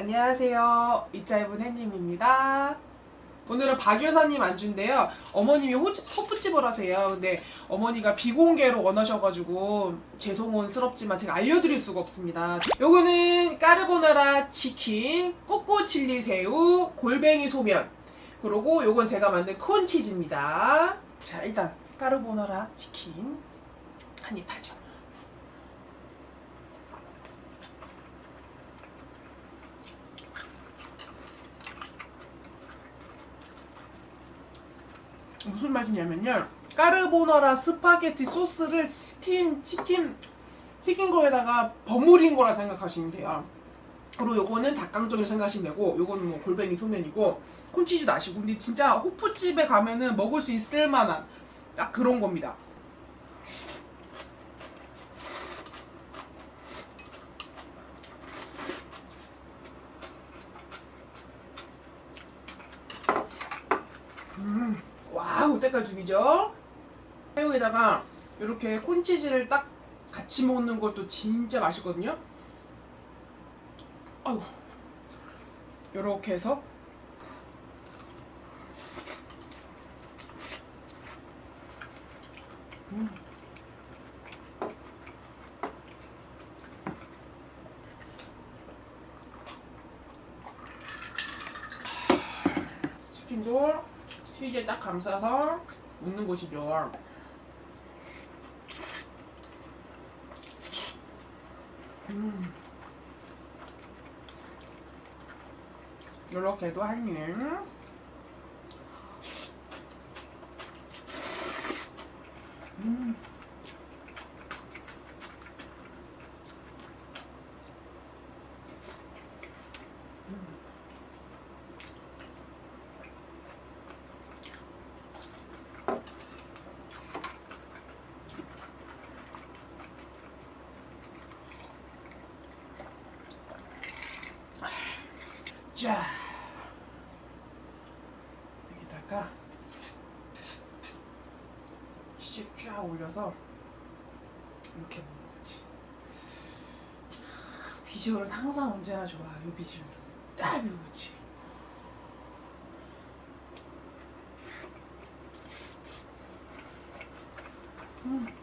안녕하세요. 이짜이분 햇님입니다. 오늘은 박 여사님 안주인데요. 어머님이 호, 호프집을 하세요. 근데 어머니가 비공개로 원하셔가지고 죄송스럽지만 제가 알려드릴 수가 없습니다. 요거는 까르보나라 치킨, 꼬꼬 칠리 새우, 골뱅이 소면, 그리고 요건 제가 만든 콘치즈입니다. 자, 일단 까르보나라 치킨 한 입 하죠. 무슨 맛이냐면요. 까르보나라 스파게티 소스를 치킨 치킨 튀긴 거에다가 버무린 거라 생각하시면 돼요. 그리고 요거는 닭강정을 생각하시면 되고 요거는 뭐 골뱅이 소면이고 콘치즈도 아시고 근데 진짜 호프집에 가면은 먹을 수 있을 만한 딱 그런 겁니다. 음, 때깔 죽이죠? 새우에다가 이렇게 콘치즈를 딱 같이 먹는 것도 진짜 맛있거든요. 아유, 이렇게 해서 음. 치킨도 치즈에 딱 감싸서 먹는 것이죠. 음. 이렇게도 한 입. 음. 자 여기다가 치즈 쫙 올려서 이렇게 먹는 거지. 비주얼은 항상 언제나 좋아. 이 비주얼은 딱 이거지. 음.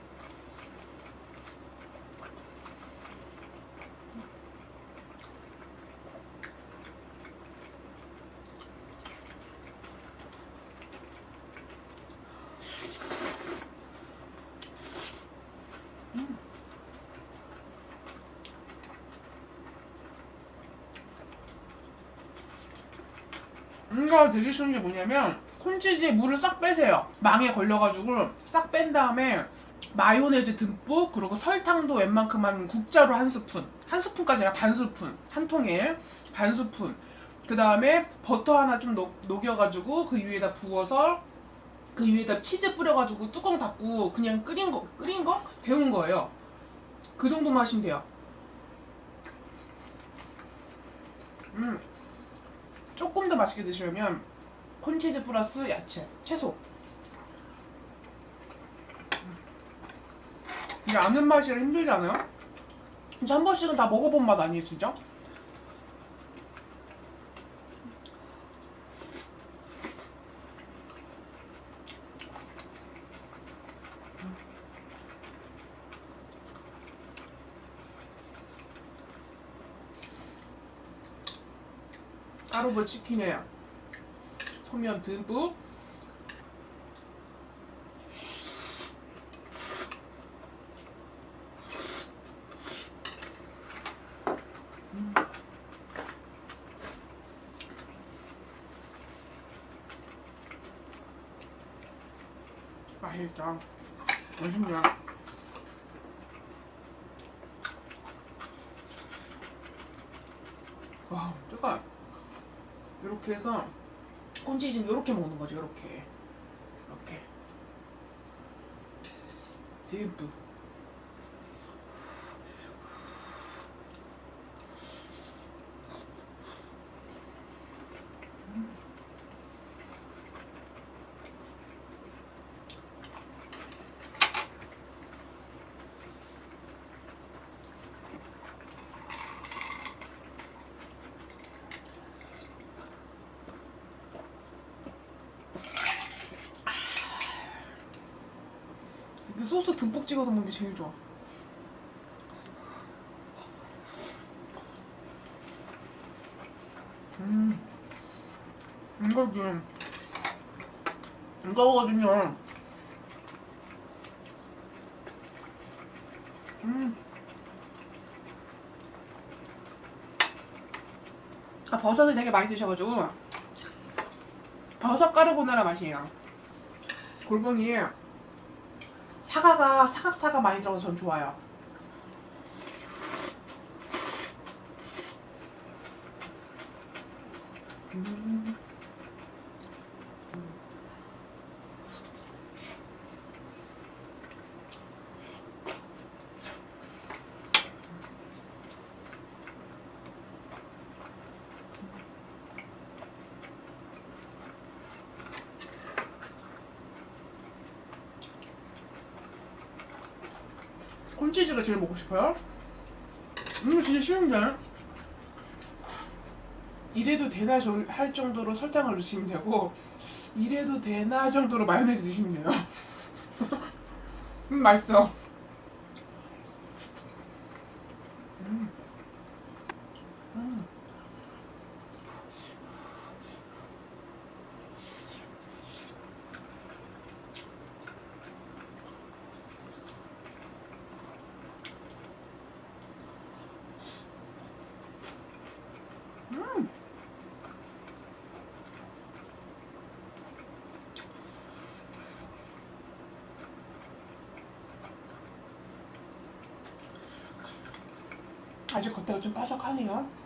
이거 되게 쉬운 게 뭐냐면 콘치즈에 물을 싹 빼세요. 망에 걸려가지고 싹 뺀 다음에 마요네즈 듬뿍 그리고 설탕도 웬만큼만 국자로 한 스푼 한 스푼까지 아니라 반 스푼 한 통에 반 스푼 그 다음에 버터 하나 좀 녹, 녹여가지고 그 위에다 부어서 그 위에다 치즈 뿌려가지고 뚜껑 닫고 그냥 끓인 거 끓인 거 데운 거예요. 그 정도만 하시면 돼요. 음. 조금 더 맛있게 드시려면 콘치즈 플러스 야채, 채소. 이게 아는 맛이라 힘들지 않아요? 진짜 한 번씩은 다 먹어본 맛 아니에요, 진짜? 까르보 치킨에 소면 듬뿍. 음. 맛있다. 맛있냐 와 잠깐 해서 콘치즈는 이렇게 먹는 거죠 이렇게. 이렇게. 대부 소스 듬뿍 찍어서 먹는 게 제일 좋아. 음, 이거지. 이거거든요. 음. 아, 버섯을 되게 많이 드셔가지고 버섯 까르보나라 맛이에요. 골뱅이 사과가 차각사가 많이 들어서 전 좋아요. 음. 콘치즈가 제일 먹고 싶어요? 이거 진짜 쉬운데? 이래도 되나 정- 할 정도로 설탕을 넣으시면 되고 이래도 되나 정도로 마요네즈 드시면 돼요 음 맛있어 음. 음. 아직 겉에가 좀 바삭하네요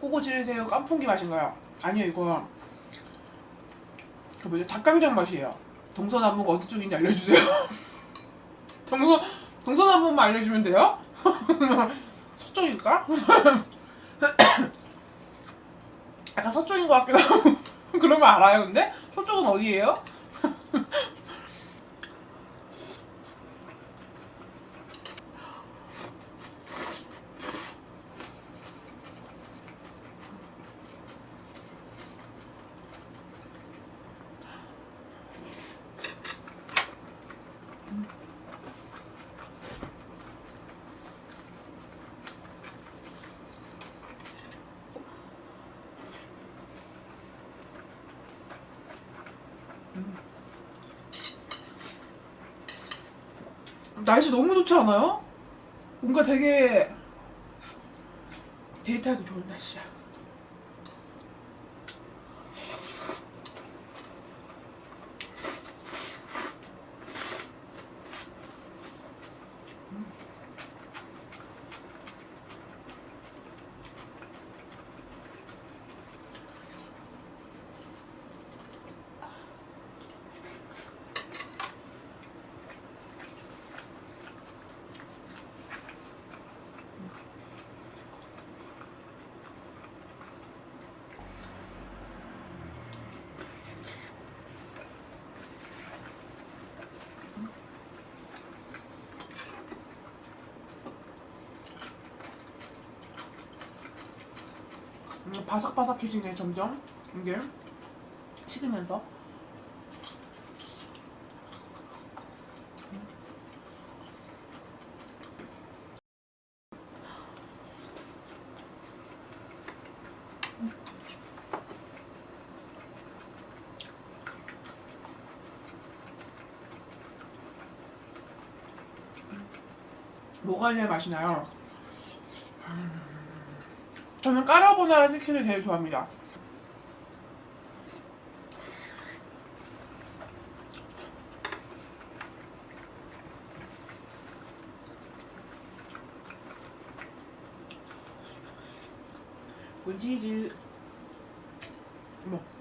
꼬고 지르세요 깐풍기 맛인가요? 아니요 이거 그 뭐죠 닭강정 맛이에요 동서남북 어디 쪽인지 알려주세요 동서 동서남북만 알려주면 돼요? 서쪽일까? 약간 서쪽인 것 같기도 하고 그러면 알아요 근데? 서쪽은 어디예요? 날씨 너무 좋지 않아요? 뭔가 되게 데이트하기 좋은 날씨야. 바삭바삭해지네 점점 이게 식으면서 뭐가 제일 맛이 나요? 음, 저는 까라보나라 치킨을 제일 좋아합니다. 본치즈 어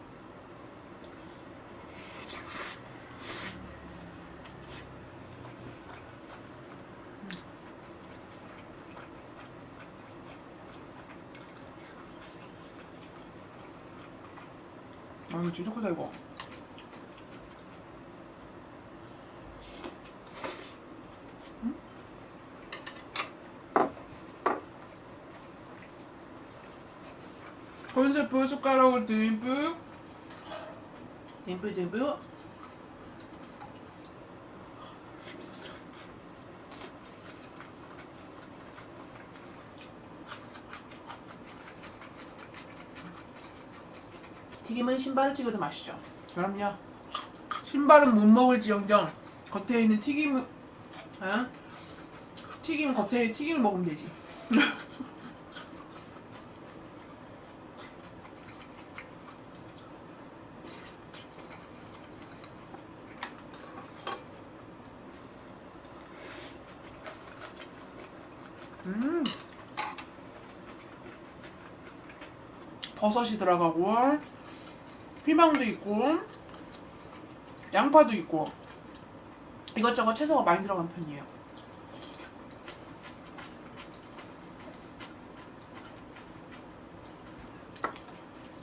이거 진짜 크다 이거. 음? 콘세프 숟가락을 듬뿍 듬뿍 듬뿍 튀김은 신발을 찍어도 맛있죠. 그럼요. 신발은 못 먹을지언정 겉에 있는 튀김은 어? 튀김 겉에 튀김을 먹으면 되지. 음. 버섯이 들어가고 피망도 있고 양파도 있고 이것저것 채소가 많이 들어간 편이에요.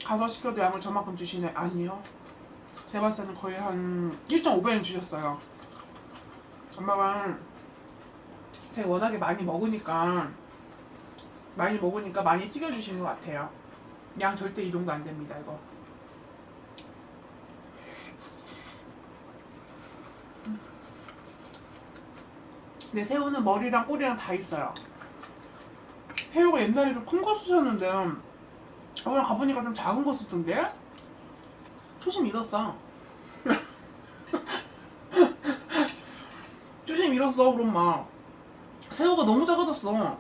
가서 시켜도 양을 저만큼 주시네 아니요. 제 봤을 때는 거의 한 1.5배는 주셨어요. 엄마가 제가 워낙에 많이 먹으니까 많이 먹으니까 많이 튀겨주시는 것 같아요. 양 절대 이 정도 안 됩니다 이거. 네 새우는 머리랑 꼬리랑 다 있어요. 새우가 옛날에 좀 큰 거 쓰셨는데 오늘 가보니까 좀 작은 거 쓰던데? 초심 잃었어. 초심 잃었어 그럼 막 새우가 너무 작아졌어.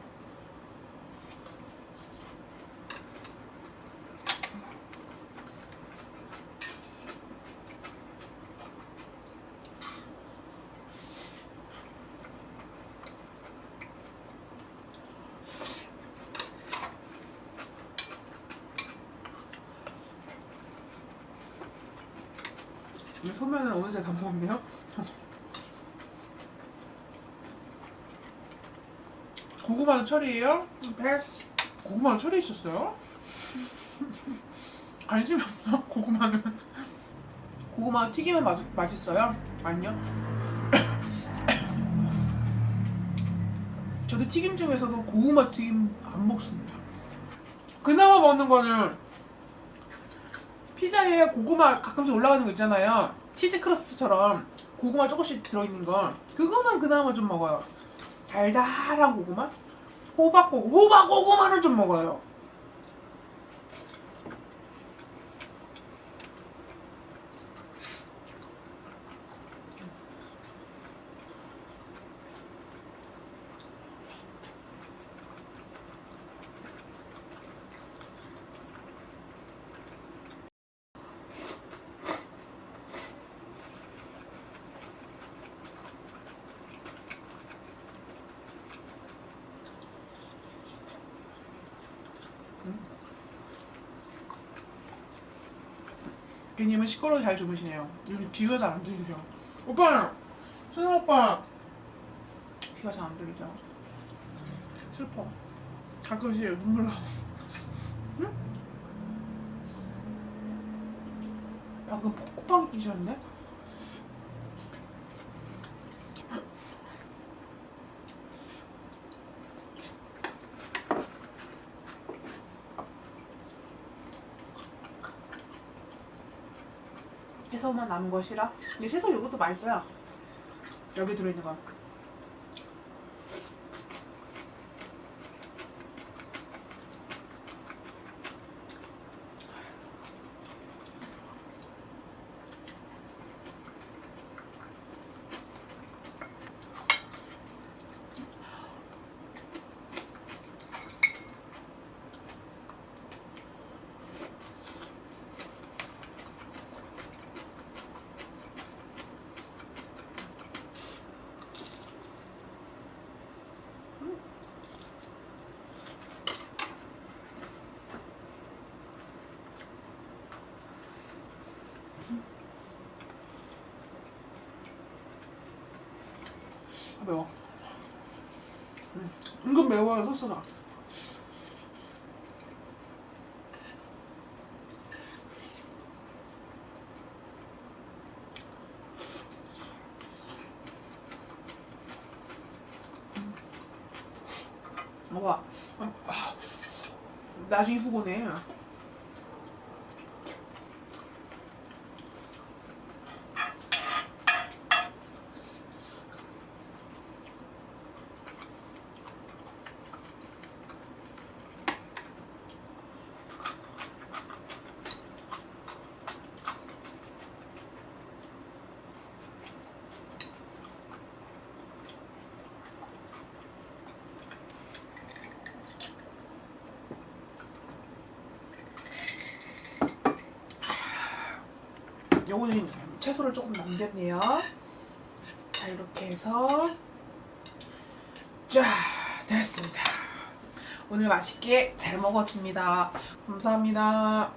이 소면은 어느새 다 먹었네요. 고구마도 철이에요? 패스. 고구마도 철이 있었어요? 관심이 없어 고구마는. 고구마 튀기면 맛, 맛있어요? 아니요. 저도 튀김 중에서도 고구마 튀김 안 먹습니다. 그나마 먹는 거는 피자에 고구마 가끔씩 올라가는 거 있잖아요. 치즈 크러스트처럼 고구마 조금씩 들어있는 거. 그거만 그나마 좀 먹어요. 달달한 고구마? 호박 고구 호박 고구마는 좀 먹어요. 비님은 시끄러워 잘 주무시네요. 요즘 귀가 잘 안 들리죠. 오빠! 수능 오빠! 귀가 잘 안 들리죠. 슬퍼. 가끔씩 눈물 나. 응? 방금 콧방귀 끼셨네? 채소만 남은 것이라. 근데 채소 이것도 맛있어요. 여기 들어있는 거. 매워. 음, 은근 매워요 소스가. 와, 아, 나중에 후보네. 요거는 채소를 조금 남겼네요. 자 이렇게 해서 자 됐습니다. 오늘 맛있게 잘 먹었습니다. 감사합니다.